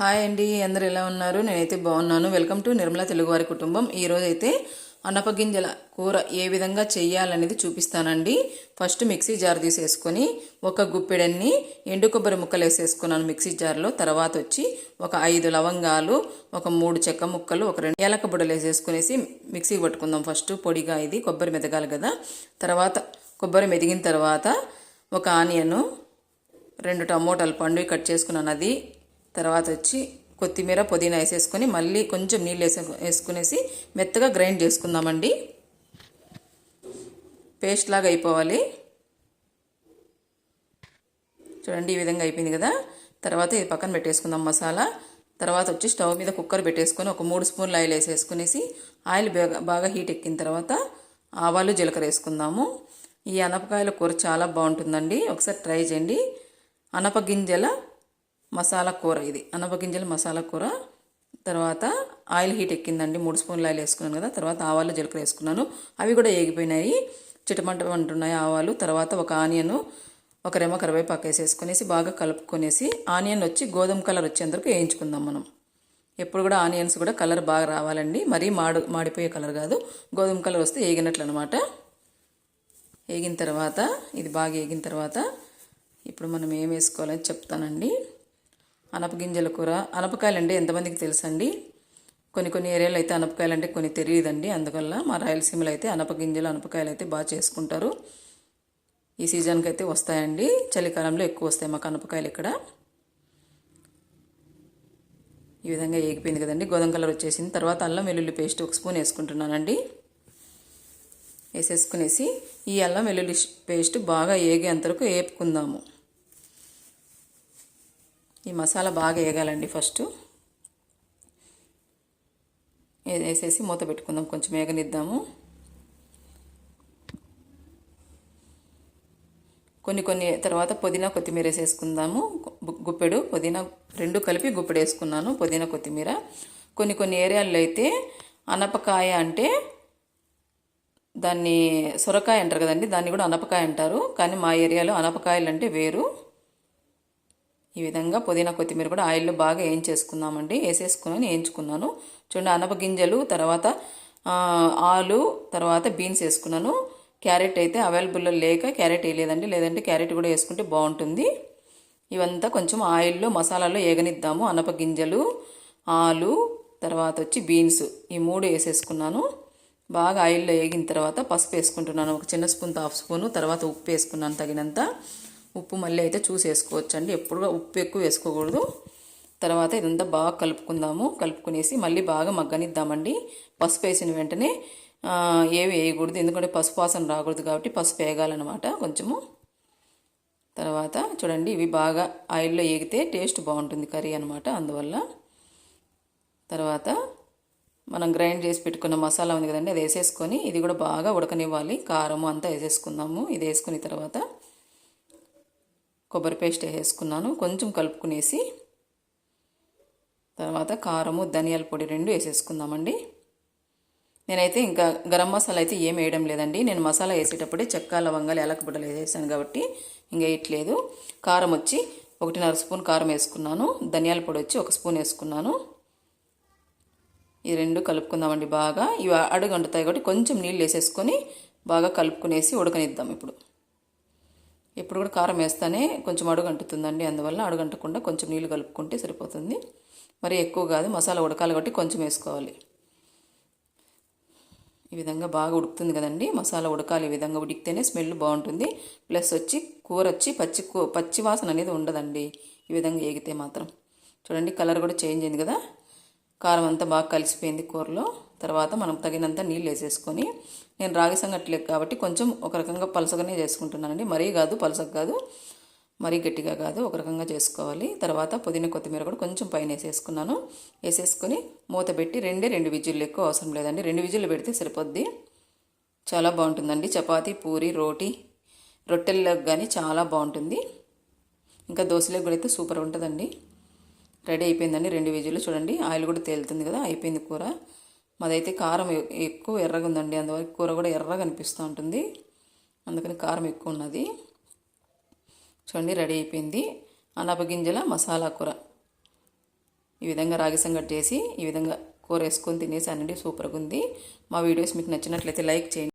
Hi అండి అందరు ఎలా ఉన్నారు? నేనైతే బాగున్నాను. వెల్కమ్ టు నిర్మలా తెలుగువారి కుటుంబం. ఈరోజు అయితే అనపగింజల కూర ఏ విధంగా చేయాలనేది చూపిస్తానండి. ఫస్ట్ మిక్సీ జార్ తీసేసుకొని ఒక గుప్పెడన్ని ఎండు కొబ్బరి ముక్కలు వేసేసుకున్నాను మిక్సీ జార్లో. తర్వాత వచ్చి ఒక ఐదు లవంగాలు ఒక మూడు చెక్క ముక్కలు ఒక రెండు ఏలక బుడ్డలు వేసేసుకునేసి మిక్సీ పట్టుకుందాం. ఫస్ట్ పొడిగా ఇది కొబ్బరి మెదగాలి కదా. తర్వాత కొబ్బరి మెదిగిన తర్వాత ఒక ఆనియను రెండు టమోటాలు పండు కట్ చేసుకున్నాను. అది తర్వాత వచ్చి కొత్తిమీర పుదీనా వేసేసుకొని మళ్ళీ కొంచెం నీళ్ళు వేసే వేసుకునేసి మెత్తగా గ్రైండ్ చేసుకుందామండి. పేస్ట్ లాగా అయిపోవాలి. చూడండి ఈ విధంగా అయిపోయింది కదా. తర్వాత ఇది పక్కన పెట్టేసుకుందాం మసాలా. తర్వాత వచ్చి స్టవ్ మీద కుక్కర్ పెట్టేసుకొని ఒక మూడు స్పూన్లు ఆయిల్ వేసేసుకునేసి ఆయిల్ బాగా బాగా హీట్ ఎక్కిన తర్వాత ఆవాలు జీలకర్ర వేసుకుందాము. ఈ అనపకాయల కూర చాలా బాగుంటుందండి. ఒకసారి ట్రై చేయండి. అనపగింజల మసాలా కూర ఇది. అనపగింజల మసాలా కూర. తర్వాత ఆయిల్ హీట్ ఎక్కిందండి. మూడు స్పూన్లు ఆయిల్ వేసుకున్నాను కదా. తర్వాత ఆవాలు జీలకర్ర వేసుకున్నాను. అవి కూడా ఏగిపోయినాయి. చిటమంట అంటున్నాయి ఆవాలు. తర్వాత ఒక ఆనియను ఒక రెమ్మ కరివేపాకు వేసేసుకునేసి బాగా కలుపుకొనేసి ఆనియన్ వచ్చి గోధుమ కలర్ వచ్చేంతవరకు వేయించుకుందాం మనం. ఎప్పుడు కూడా ఆనియన్స్ కూడా కలర్ బాగా రావాలండి. మరీ మాడు మాడిపోయే కలర్ కాదు. గోధుమ కలర్ వస్తే ఏగినట్లు అనమాట ఏగిన తర్వాత ఇది బాగా ఏగిన తర్వాత ఇప్పుడు మనం ఏం వేసుకోవాలని చెప్తానండి. అనపగింజల కూర. అనపకాయలు అంటే ఎంతమందికి తెలుసండి? కొన్ని కొన్ని ఏరియాలో అయితే అనపకాయలు అంటే కొన్ని తెలియదండి. అందువల్ల మా రాయలసీమలో అయితే అనపగింజలు అనపకాయలు అయితే బాగా చేసుకుంటారు. ఈ సీజన్కి అయితే వస్తాయండి. చలికాలంలో ఎక్కువ వస్తాయి మాకు అనపకాయలు ఇక్కడ. ఈ విధంగా ఏగిపోయింది కదండి. గోధుమ కలర్ వచ్చేసింది. తర్వాత అల్లం వెల్లుల్లి పేస్ట్ ఒక స్పూన్ వేసుకుంటున్నానండి. వేసేసుకునేసి ఈ అల్లం వెల్లుల్లి పేస్ట్ బాగా ఏగేంతవరకు వేపుకుందాము ఈ మసాలా బాగా వేగాలండి ఫస్ట్. వేసేసి మూత పెట్టుకుందాం కొంచెం వేగనిద్దాము. కొన్ని కొన్ని తర్వాత పుదీనా కొత్తిమీర వేసేసుకుందాము. గుప్పెడు పుదీనా రెండు కలిపి గుప్పెడు వేసుకున్నాను పుదీనా కొత్తిమీర. కొన్ని కొన్ని ఏరియాల్లో అయితే అనపకాయ అంటే దాన్ని సొరకాయ అంటారు కదండి దాన్ని కూడా అనపకాయ అంటారు. కానీ మా ఏరియాలో అనపకాయలు అంటే వేరు. ఈ విధంగా పుదీనా కొత్తిమీర కూడా ఆయిల్లో బాగా వేయించేసుకుందామండి. వేసేసుకుని వేయించుకున్నాను. చూడండి అనప గింజలు తర్వాత ఆలు తర్వాత బీన్స్ వేసుకున్నాను. క్యారెట్ అయితే అవైలబుల్లో లేక క్యారెట్ వేయలేదండి. లేదంటే క్యారెట్ కూడా వేసుకుంటే బాగుంటుంది. ఇవంతా కొంచెం ఆయిల్లో మసాలాలో ఏగనిద్దాము. అనప గింజలు ఆలు తర్వాత వచ్చి బీన్స్ ఈ మూడు వేసేసుకున్నాను. బాగా ఆయిల్లో వేగిన తర్వాత పసుపు వేసుకుంటున్నాను. ఒక చిన్న స్పూన్ హాఫ్ స్పూను తర్వాత ఉప్పు వేసుకున్నాను తగినంత. ఉప్పు మళ్ళీ అయితే చూసి అండి ఎప్పుడు ఉప్పు ఎక్కువ వేసుకోకూడదు. తర్వాత ఇదంతా బాగా కలుపుకుందాము. కలుపుకునేసి మళ్ళీ బాగా మగ్గనిద్దామండి. పసుపు వేసిన వెంటనే ఏవి వేయకూడదు. ఎందుకంటే పసుపు వాసన రాకూడదు కాబట్టి పసుపు వేయగాలన్నమాట కొంచెము. తర్వాత చూడండి ఇవి బాగా ఆయిల్లో వేగితే టేస్ట్ బాగుంటుంది కర్రీ అనమాట అందువల్ల. తర్వాత మనం గ్రైండ్ చేసి పెట్టుకున్న మసాలా ఉంది కదండి అది వేసేసుకొని ఇది కూడా బాగా ఉడకనివ్వాలి. కారము అంతా వేసేసుకుందాము. ఇది వేసుకున్న తర్వాత కొబ్బరి పేస్ట్ వేసుకున్నాను. కొంచెం కలుపుకునేసి తర్వాత కారము ధనియాల పొడి రెండు వేసేసుకుందామండి. నేనైతే ఇంకా గరం మసాలా అయితే ఏం వేయడం లేదండి. నేను మసాలా వేసేటప్పుడే చెక్క లవంగాలు ఎలకబుడ్డలు వేసేసాను కాబట్టి ఇంకా వేయట్లేదు. కారం వచ్చి ఒకటిన్నర స్పూన్ కారం వేసుకున్నాను. ధనియాల పొడి వచ్చి ఒక స్పూన్ వేసుకున్నాను. ఈ రెండు కలుపుకుందామండి బాగా. ఇవి అడుగు అంటుతాయి కాబట్టి కొంచెం నీళ్ళు వేసేసుకొని బాగా కలుపుకునేసి ఉడకనిద్దాం ఇప్పుడు. ఇప్పుడు కూడా కారం వేస్తానే కొంచెం అడుగంటుతుందండి అందువల్ల అడుగంటకుండా కొంచెం నీళ్ళు కలుపుకుంటే సరిపోతుంది. మరి ఎక్కువ కాదు మసాలా ఉడకాలి కాబట్టి కొంచెం వేసుకోవాలి. ఈ విధంగా బాగా ఉడుకుతుంది కదండి. మసాలా ఉడకాలి ఈ విధంగా ఉడికితేనే స్మెల్ బాగుంటుంది. ప్లస్ వచ్చి కూర వచ్చి పచ్చి పచ్చి వాసన అనేది ఉండదండి. ఈ విధంగా ఏగితే మాత్రం. చూడండి కలర్ కూడా చేంజ్ అయింది కదా. కారం అంతా బాగా కలిసిపోయింది కూరలో. తర్వాత మనం తగినంత నీళ్ళు వేసేసుకొని నేను రాగి సంగట్లేదు కాబట్టి కొంచెం ఒక రకంగా పలసగానే చేసుకుంటున్నానండి. మరీ కాదు పలసగా కాదు మరీ గట్టిగా కాదు ఒక రకంగా చేసుకోవాలి. తర్వాత పుదీనా కొత్తిమీర కూడా కొంచెం పైన వేసేసుకున్నాను. వేసేసుకొని మూత పెట్టి రెండే రెండు విజిల్లు ఎక్కువ అవసరం లేదండి. రెండు విజిల్లు పెడితే సరిపోద్ది. చాలా బాగుంటుందండి. చపాతీ పూరి రోటీ రొట్టెల్లోకి కానీ చాలా బాగుంటుంది. ఇంకా దోశలకు కూడా అయితే సూపర్ ఉంటుందండి. రెడీ అయిపోయిందండి రెండు విజిల్లు. చూడండి ఆయిల్ కూడా తేలుతుంది కదా అయిపోయింది కూర. మాదైతే కారం ఎక్కువ ఎర్రగా ఉందండి అందువల్ల కూర కూడా ఎర్రగా అనిపిస్తూ ఉంటుంది. అందుకని కారం ఎక్కువ ఉన్నది. చూడండి రెడీ అయిపోయింది. అనపగింజల మసాలా కూర. ఈ విధంగా రాగి సంగటి చేసి ఈ విధంగా కూర వేసుకొని తినేసానండి. సూపర్గా ఉంది. మా వీడియోస్ మీకు నచ్చినట్లయితే లైక్ చేయండి.